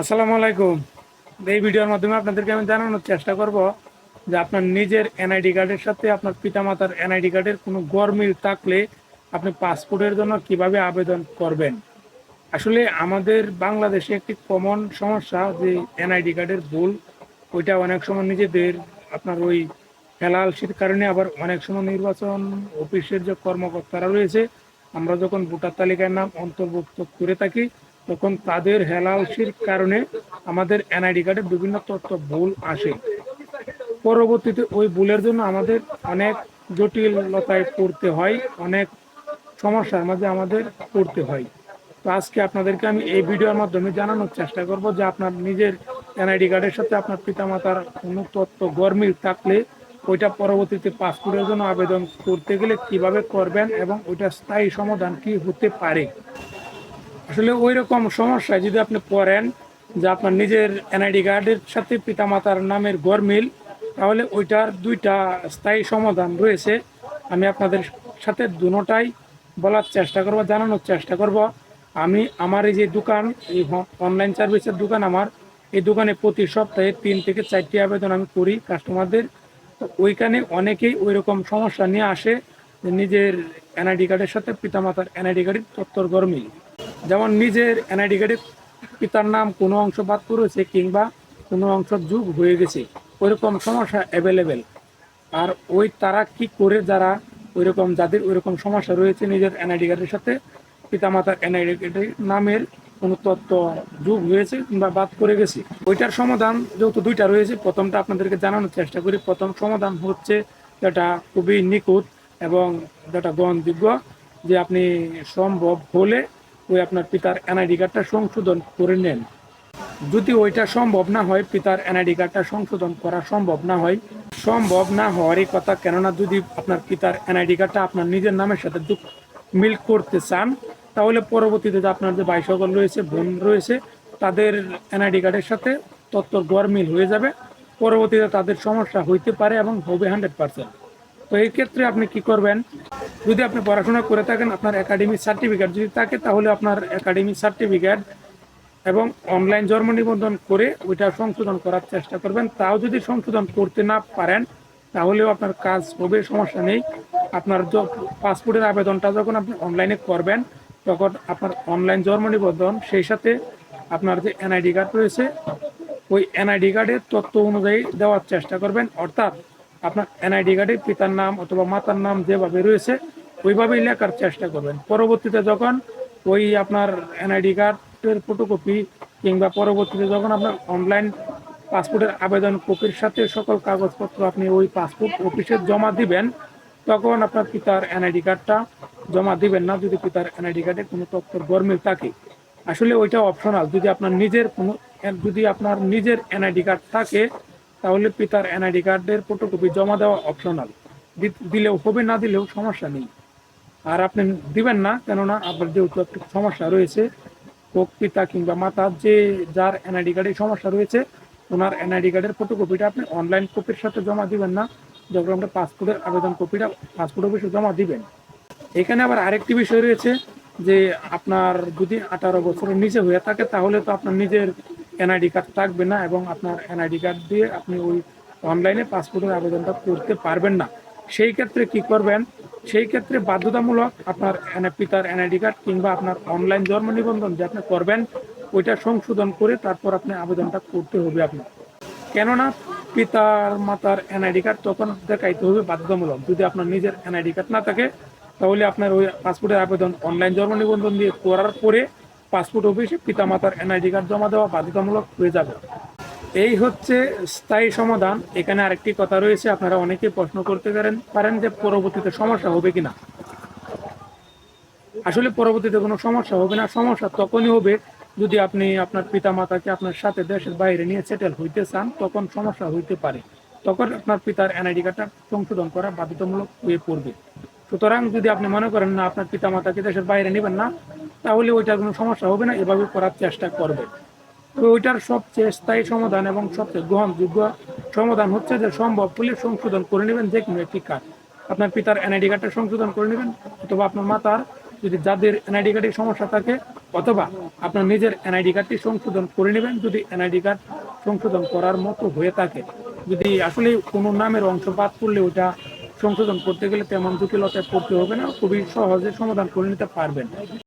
আসসালামু আলাইকুম। এই ভিডিওর মাধ্যমে আপনাদেরকে আমি জানানোর চেষ্টা করব যে আপনার নিজের এনআইডি কার্ডের সাথে আপনার পিতামাতার এনআইডি কার্ডের কোনো গরমিল থাকলে আপনি পাসপোর্টের জন্য কীভাবে আবেদন করবেন? আসলে আমাদের বাংলাদেশে একটি কমন সমস্যা যে এনআইডি কার্ডের ভুল, ওইটা অনেক সময় নিজেদের আপনার ওই হেলালসির কারণে আবার অনেক সময় নির্বাচন অফিসের যে কর্মকর্তারা রয়েছে, আমরা যখন ভোটার তালিকার নাম অন্তর্ভুক্ত করে থাকি তখন তাদের হেলালসির কারণে আমাদের এনআইডি কার্ডে বিভিন্ন তথ্য ভুল আসে। পরবর্তীতে ওই ভুলের জন্য আমাদের অনেক জটিলতায় পড়তে হয়, অনেক সমস্যার মাঝে আমাদের পড়তে হয়। তো আজকে আপনাদেরকে আমি এই ভিডিওর মাধ্যমে জানানোর চেষ্টা করব যে আপনার নিজের এনআইডি কার্ডের সাথে আপনার পিতামাতার কোনো তথ্য গরমিল থাকলে ওইটা পরবর্তীতে পাসপোর্টের জন্য আবেদন করতে গেলে কীভাবে করবেন এবং ওইটা স্থায়ী সমাধান কি হতে পারে? আসলে ওই রকম সমস্যায় যদি আপনি পড়েন যে আপনার নিজের এনআইডি কার্ডের সাথে পিতামাতার নামের গরমিল, তাহলে ওইটার দুইটা স্থায়ী সমাধান রয়েছে। আমি আপনাদের সাথে দুটাই বলার চেষ্টা করব, জানানোর চেষ্টা করব। আমি, আমার এই যে দোকান, এই অনলাইন সার্ভিসের দোকান আমার, এই দোকানে প্রতি সপ্তাহে তিন থেকে চারটি আবেদন আমি করি কাস্টমারদের তো ওইখানে অনেকেই ওই রকম সমস্যা নিয়ে আসে নিজের এনআইডি কার্ডের সাথে পিতামাতার এনআইডি কার্ডের তত্ত্বর গরমিল। যেমন নিজের এনআইডি কার্ডে পিতার নাম, কোনো অংশ বাদ পড়েছে কিংবা কোনো অংশ যুগ হয়ে গেছে, ওইরকম সমস্যা অ্যাভেলেবেল আর ওই তারা কি করে যারা ওইরকম, যাদের ওইরকম সমস্যা রয়েছে নিজের এনআইডি কার্ডের সাথে, পিতামাতার এনআইডি কার্ডের নামের কোনো তথ্য যুগ হয়েছে কিংবা বাদ করে গেছে? ওইটার সমাধান যেহেতু দুইটা রয়েছে, প্রথমটা আপনাদেরকে জানানোর চেষ্টা করি। প্রথম সমাধান হচ্ছে যেটা খুবই নিখুঁত এবং যেটা গ্রহণযোগ্য যে আপনি সম্ভব হলে ওই আপনার পিতার এনআইডি কার্ডটা সংশোধন করে নেন। যদি ওইটা সম্ভব না হয়, পিতার এনআইডি কার্ডটা সংশোধন করা সম্ভব না হয়, সম্ভব না হওয়ারই কথা কেননা যদি আপনার পিতার এনআইডি কার্ডটা আপনার নিজের নামের সাথে মিল করতে চান, তাহলে পরবর্তীতে যে আপনার যে ভাই সকল রয়েছে, বোন রয়েছে, তাদের এনআইডি কার্ডের সাথে তত্ত্বর গড় মিল হয়ে যাবে। পরবর্তীতে তাদের সমস্যা হইতে পারে এবং হবে হান্ড্রেড পার্সেন্ট তো এই ক্ষেত্রে আপনি কি করবেন? যদি আপনি পড়াশোনা করে থাকেন, আপনার একাডেমিক সার্টিফিকেট যদি থাকে, তাহলে আপনার একাডেমিক সার্টিফিকেট এবং অনলাইন জন্ম নিবন্ধন করে ওইটা সংশোধন করার চেষ্টা করবেন। তাও যদি সংশোধন করতে না পারেন, তাহলেও আপনার কাজ হবে, সমস্যা নেই। আপনার পাসপোর্টের আবেদনটা যখন আপনি অনলাইনে করবেন, তখন আপনার অনলাইন জন্ম নিবন্ধন, সেই সাথে আপনার যে এনআইডি কার্ড রয়েছে, ওই এনআইডি কার্ডের তথ্য অনুযায়ী দেওয়ার চেষ্টা করবেন। অর্থাৎ আপনার এনআইডি কার্ডে পিতার নাম অথবা মাতার নাম যেভাবে রয়েছে, ওইভাবেই লেখার চেষ্টা করবেন। পরবর্তীতে যখন ওই আপনার এনআইডি কার্ডের ফটোকপি কিংবা পরবর্তীতে যখন আপনার অনলাইন পাসপোর্টের আবেদন কপির সাথে সকল কাগজপত্র আপনি ওই পাসপোর্ট অফিসে জমা দিবেন, তখন আপনার পিতার এনআইডি কার্ডটা জমা দিবেন না, যদি পিতার এনআইডি কার্ডে কোনো তথ্যের গরমিল থাকে। আসলে ওইটা অপশনাল যদি আপনার নিজের কোনো, যদি আপনার নিজের এনআইডি কার্ড থাকে তাহলে পিতার এনআইডি কার্ডের ফটোকপি জমা দেওয়া অপশনাল দিলেও হবে, না দিলেও সমস্যা নেই। আর আপনি দিবেন না, কেননা আপনার যেহেতু একটু সমস্যা রয়েছে, হোক পিতা কিংবা মাতা, যে যার এনআইডি কার্ডের সমস্যা রয়েছে, ওনার এনআইডি কার্ডের ফটোকপিটা আপনি অনলাইন কপির সাথে জমা দিবেন না। যখন আপনার পাসপোর্টের আবেদন কপিটা পাসপোর্ট অফিসে জমা দিবেন। এখানে আবার আরেকটি বিষয় রয়েছে যে, আপনার যদি আঠারো বছরের নিচে হয়ে থাকে, তাহলে তো আপনার নিজের এনআইডি কার্ড থাকবে না এবং আপনার এনআইডি কার্ড দিয়ে আপনি ওই অনলাইনে পাসপোর্টের আবেদনটা করতে পারবেন না। সেই ক্ষেত্রে কি করবেন? সেই ক্ষেত্রে বাধ্যতামূলক আপনার পিতার এনআইডি কার্ড কিংবা আপনার অনলাইন জন্ম নিবন্ধন যে আপনি করবেন, ওইটা সংশোধন করে তারপর আপনি আবেদনটা করতে হবে আপনার কেননা পিতার, মাতার এনআইডি কার্ড তখন দেখাইতে হবে বাধ্যতামূলক। যদি আপনার নিজের এনআইডি কার্ড না থাকে, তাহলে আপনার ওই পাসপোর্টের আবেদন অনলাইন জন্ম নিবন্ধন দিয়ে করার পরে পাসপোর্ট অফিসে পিতা মাতার এনআইডি কার্ড জমা দেওয়া বাধ্যতামূলক হয়ে যাবে। এই হচ্ছে স্থায়ী সমাধান। এখানে আরেকটি কথা রয়েছে, আপনারা অনেকেই প্রশ্ন করতে পারেন পারেন যে পরবর্তীতে সমস্যা হবে কিনা। আসলে পরবর্তীতে কোনো সমস্যা হবে না। সমস্যা তখনই হবে যদি আপনি আপনার পিতা মাতাকে আপনার সাথে দেশের বাইরে নিয়ে সেটেল হইতে চান, তখন সমস্যা হইতে পারে। তখন আপনার পিতার এনআইডি কার্ডটা সংশোধন করা বাধ্যতামূলক হয়ে পড়বে। সুতরাং যদি আপনি মনে করেন না, আপনার পিতা মাতাকে দেশের বাইরে নেবেন না, তাহলে ওইটার কোনো সমস্যা হবে না, এভাবে করার চেষ্টা করবে। তো ওইটার সবচেয়ে স্থায়ী সমাধান এবং সবচেয়ে গ্রহণযোগ্য সমাধান হচ্ছে যে সম্ভব হলে সংশোধন করে নেবেন যে কোনো একটি কার্ড আপনার পিতার এনআইডি কার্ডটা সংশোধন করে নেবেন, অথবা আপনার মাতার যদি যাদের এনআইডি কার্ডের সমস্যা থাকে, অথবা আপনার নিজের এনআইডি কার্ডটি সংশোধন করে নেবেন যদি এনআইডি কার্ড সংশোধন করার মতো হয়ে থাকে। যদি আসলে কোনো নামের অংশ বাদ পড়লে ওটা সংশোধন করতে গেলে তেমন জটিলতায় পড়তে হবে না। খুবই সহজে সমাধান করে নিতে পারবেন।